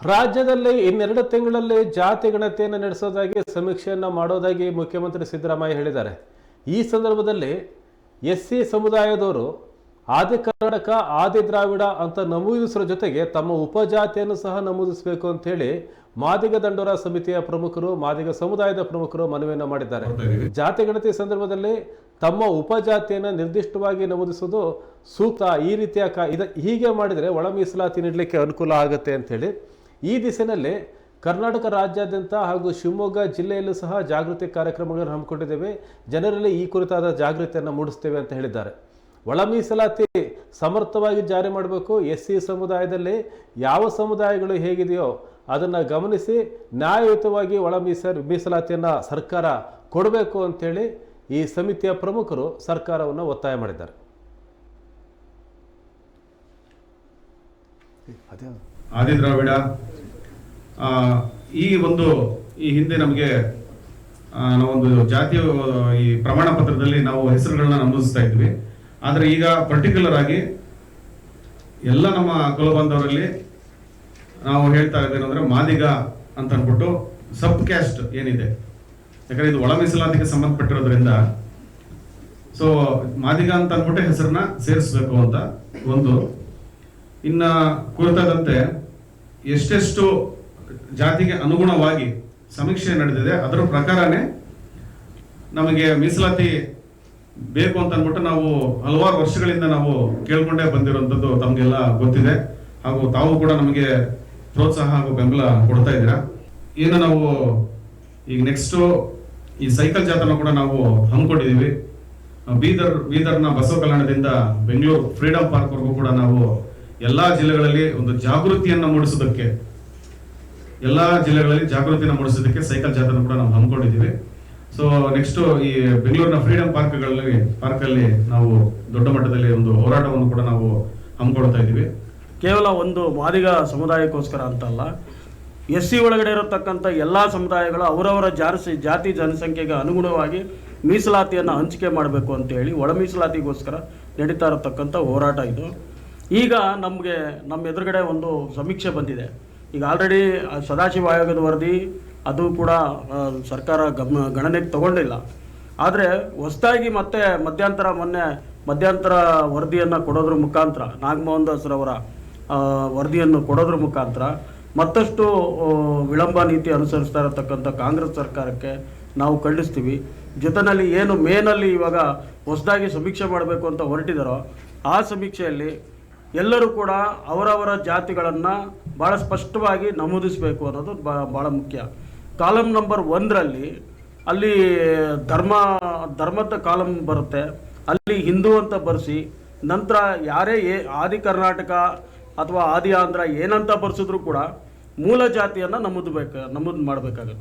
ರಾಜ್ಯದಲ್ಲಿ ಇನ್ನೆರಡು ತಿಂಗಳಲ್ಲಿ ಜಾತಿ ಗಣತಿಯನ್ನು ನಡೆಸೋದಾಗಿ ಸಮೀಕ್ಷೆಯನ್ನು ಮಾಡೋದಾಗಿ ಮುಖ್ಯಮಂತ್ರಿ ಸಿದ್ದರಾಮಯ್ಯ ಹೇಳಿದ್ದಾರೆ. ಈ ಸಂದರ್ಭದಲ್ಲಿ ಎಸ್ ಸಿ ಸಮುದಾಯದವರು ಆದಿ ಕರ್ನಾಟಕ ಆದಿ ದ್ರಾವಿಡ ಅಂತ ನಮೂದಿಸುವ ಜೊತೆಗೆ ತಮ್ಮ ಉಪಜಾತಿಯನ್ನು ಸಹ ನಮೂದಿಸಬೇಕು ಅಂತ ಹೇಳಿ ಮಾದಿಗ ದಂಡೋರ ಸಮಿತಿಯ ಪ್ರಮುಖರು ಮಾದಿಗ ಸಮುದಾಯದ ಪ್ರಮುಖರು ಮನವಿಯನ್ನು ಮಾಡಿದ್ದಾರೆ. ಜಾತಿ ಗಣತಿ ಸಂದರ್ಭದಲ್ಲಿ ತಮ್ಮ ಉಪಜಾತಿಯನ್ನು ನಿರ್ದಿಷ್ಟವಾಗಿ ನಮೂದಿಸುವುದು ಸೂಕ್ತ ಈ ರೀತಿಯ ಕ ಇದ ಹೀಗೆ ಮಾಡಿದರೆ ಒಳ ಮೀಸಲಾತಿ ನೀಡಲಿಕ್ಕೆ ಅನುಕೂಲ ಆಗುತ್ತೆ ಅಂತೇಳಿ ಈ ದಿಸೆಯಲ್ಲಿ ಕರ್ನಾಟಕ ರಾಜ್ಯಾದ್ಯಂತ ಹಾಗೂ ಶಿವಮೊಗ್ಗ ಜಿಲ್ಲೆಯಲ್ಲೂ ಸಹ ಜಾಗೃತಿ ಕಾರ್ಯಕ್ರಮಗಳನ್ನು ಹಮ್ಮಿಕೊಂಡಿದ್ದೇವೆ. ಜನರಲ್ಲಿ ಈ ಕುರಿತಾದ ಜಾಗೃತಿಯನ್ನು ಮೂಡಿಸ್ತೇವೆ ಅಂತ ಹೇಳಿದ್ದಾರೆ. ಒಳ ಮೀಸಲಾತಿ ಸಮರ್ಥವಾಗಿ ಜಾರಿ ಮಾಡಬೇಕು. ಎಸ್ ಸಿ ಸಮುದಾಯದಲ್ಲಿ ಯಾವ ಸಮುದಾಯಗಳು ಹೇಗಿದೆಯೋ ಅದನ್ನು ಗಮನಿಸಿ ನ್ಯಾಯಯುತವಾಗಿ ಒಳ ಮೀಸ, ಮೀಸಲಾತಿಯನ್ನು ಸರ್ಕಾರ ಕೊಡಬೇಕು ಅಂಥೇಳಿ ಈ ಸಮಿತಿಯ ಪ್ರಮುಖರು ಸರ್ಕಾರವನ್ನು ಒತ್ತಾಯ ಮಾಡಿದ್ದಾರೆ. ಆದಿ ದ್ರಾವಿಡ ಈ ಒಂದು, ಈ ಹಿಂದೆ ನಮಗೆ ಒಂದು ಜಾತಿಯ ಈ ಪ್ರಮಾಣ ಪತ್ರದಲ್ಲಿ ನಾವು ಹೆಸರುಗಳನ್ನ ನಮೂದಿಸ್ತಾ ಇದ್ವಿ. ಆದರೆ ಈಗ ಪರ್ಟಿಕ್ಯುಲರ್ ಆಗಿ ಎಲ್ಲ ನಮ್ಮ ಕುಲಬಂಧವರಲ್ಲಿ ನಾವು ಹೇಳ್ತಾ ಇದ್ದೇನೆಂದ್ರೆ ಮಾದಿಗ ಅಂತ ಅಂದ್ಬಿಟ್ಟು ಸಬ್ ಕ್ಯಾಸ್ಟ್ ಏನಿದೆ. ಯಾಕಂದ್ರೆ ಇದು ಒಳ ಮೀಸಲಾತಿಗೆ ಸಂಬಂಧಪಟ್ಟಿರೋದ್ರಿಂದ ಸೊ, ಮಾದಿಗ ಅಂತ ಅಂದ್ಬಿಟ್ಟು ಹೆಸರನ್ನ ಸೇರಿಸ್ಬೇಕು ಅಂತ ಒಂದು. ಇನ್ನ ಕುರಿತಾದಂತೆ ಎಷ್ಟೆಷ್ಟು ಜಾತಿಗೆ ಅನುಗುಣವಾಗಿ ಸಮೀಕ್ಷೆ ನಡೆದಿದೆ. ಅದರ ಪ್ರಕಾರನೇ ನಮಗೆ ಮೀಸಲಾತಿ ಬೇಕು ಅಂತ ಅಂದ್ಬಿಟ್ಟು ನಾವು ಹಲವಾರು ವರ್ಷಗಳಿಂದ ನಾವು ಕೇಳ್ಕೊಂಡೇ ಬಂದಿರುವಂಥದ್ದು ತಮಗೆಲ್ಲ ಗೊತ್ತಿದೆ. ಹಾಗೂ ತಾವು ಕೂಡ ನಮಗೆ ಪ್ರೋತ್ಸಾಹ ಹಾಗೂ ಬೆಂಬಲ ಕೊಡ್ತಾ ಇದ್ದೀರಾ. ಏನು ನಾವು ಈಗ ನೆಕ್ಸ್ಟ್ ಈ ಸೈಕಲ್ ಜಾಥಾನ ಕೂಡ ನಾವು ಹಮ್ಮಿಕೊಂಡಿದ್ದೀವಿ. ಬೀದರ್, ಬೀದರ್ನ ಬಸವ ಕಲ್ಯಾಣದಿಂದ ಬೆಂಗಳೂರು ಫ್ರೀಡಂ ಪಾರ್ಕ್ವರೆಗೂ ಕೂಡ ನಾವು ಎಲ್ಲಾ ಜಿಲ್ಲೆಗಳಲ್ಲಿ ಒಂದು ಜಾಗೃತಿಯನ್ನ ಮೂಡಿಸೋದಕ್ಕೆ ಎಲ್ಲಾ ಜಿಲ್ಲೆಗಳಲ್ಲಿ ಜಾಗೃತಿನ ಮೂಡಿಸೋದಕ್ಕೆ ಸೈಕಲ್ ಜಾಥಾನ ಕೂಡ ನಾವು ಹಮ್ಮಿಕೊಂಡಿದ್ದೀವಿ. ಸೊ ನೆಕ್ಸ್ಟ್ ಈ ಬೆಂಗಳೂರಿನ ಫ್ರೀಡಂ ಪಾರ್ಕ್ಗಳಲ್ಲಿ ಪಾರ್ಕ್ ಅಲ್ಲಿ ನಾವು ದೊಡ್ಡ ಮಟ್ಟದಲ್ಲಿ ಒಂದು ಹೋರಾಟವನ್ನು ಕೂಡ ನಾವು ಹಮ್ಮಿಕೊಳ್ತಾ ಇದ್ದೀವಿ. ಕೇವಲ ಒಂದು ಮಾದಿಗ ಸಮುದಾಯಕ್ಕೋಸ್ಕರ ಅಂತಲ್ಲ ಎಸ್ ಸಿ ಒಳಗಡೆ ಇರತಕ್ಕಂಥ ಎಲ್ಲ ಸಮುದಾಯಗಳು ಅವರವರ ಜಾರಸಿ, ಜಾತಿ ಜನಸಂಖ್ಯೆಗೆ ಅನುಗುಣವಾಗಿ ಮೀಸಲಾತಿಯನ್ನು ಹಂಚಿಕೆ ಮಾಡಬೇಕು ಅಂತೇಳಿ ಒಳ ಮೀಸಲಾತಿಗೋಸ್ಕರ ನಡೀತಾ ಇರತಕ್ಕಂಥ ಹೋರಾಟ ಇದು. ಈಗ ನಮಗೆ, ನಮ್ಮ ಎದುರುಗಡೆ ಒಂದು ಸಮೀಕ್ಷೆ ಬಂದಿದೆ. ಈಗ ಆಲ್ರೆಡಿ ಸದಾಶಿವ ಆಯೋಗದ ವರದಿ, ಅದು ಕೂಡ ಸರ್ಕಾರ ಗಮ, ಗಣನೆಗೆ ತಗೊಂಡಿಲ್ಲ. ಆದರೆ, ಹೊಸದಾಗಿ ಮತ್ತೆ ಮಧ್ಯಂತರ, ಮೊನ್ನೆ ಮಧ್ಯಂತರ ವರದಿಯನ್ನು ಕೊಡೋದ್ರ ಮುಖಾಂತರ, ನಾಗಮೋಹನ್ ದಾಸ್ರವರ ವರದಿಯನ್ನು ಕೊಡೋದ್ರ ಮುಖಾಂತರ, ಮತ್ತಷ್ಟು ವಿಳಂಬ ನೀತಿ ಅನುಸರಿಸ್ತಾ ಇರತಕ್ಕಂಥ ಕಾಂಗ್ರೆಸ್ ಸರ್ಕಾರಕ್ಕೆ ನಾವು ಖಂಡಿಸ್ತೀವಿ ಜೊತೆಯಲ್ಲಿ ಏನು ಮೇನಲ್ಲಿ ಇವಾಗ ಹೊಸದಾಗಿ ಸಮೀಕ್ಷೆ ಮಾಡಬೇಕು ಅಂತ ಹೊರಟಿದಾರೋ, ಆ ಸಮೀಕ್ಷೆಯಲ್ಲಿ ಎಲ್ಲರೂ ಕೂಡ ಅವರವರ ಜಾತಿಗಳನ್ನು ಭಾಳ ಸ್ಪಷ್ಟವಾಗಿ ನಮೂದಿಸಬೇಕು ಅನ್ನೋದು ಭಾಳ ಮುಖ್ಯ. ಕಾಲಮ್ ನಂಬರ್ ಒಂದರಲ್ಲಿ ಅಲ್ಲಿ ಧರ್ಮ, ಧರ್ಮದ ಕಾಲಮ್ ಬರುತ್ತೆ. ಅಲ್ಲಿ ಹಿಂದೂ ಅಂತ ಬರೆಸಿ, ನಂತರ ಯಾರೇ ಏ ಆದಿ ಕರ್ನಾಟಕ ಅಥವಾ ಆದಿ ಆಂಧ್ರ ಏನಂತ ಬರೆಸಿದ್ರು ಕೂಡ ಮೂಲ ಜಾತಿಯನ್ನು ನಮೂದಬೇಕು, ನಮೂದು ಮಾಡಬೇಕಾಗುತ್ತೆ.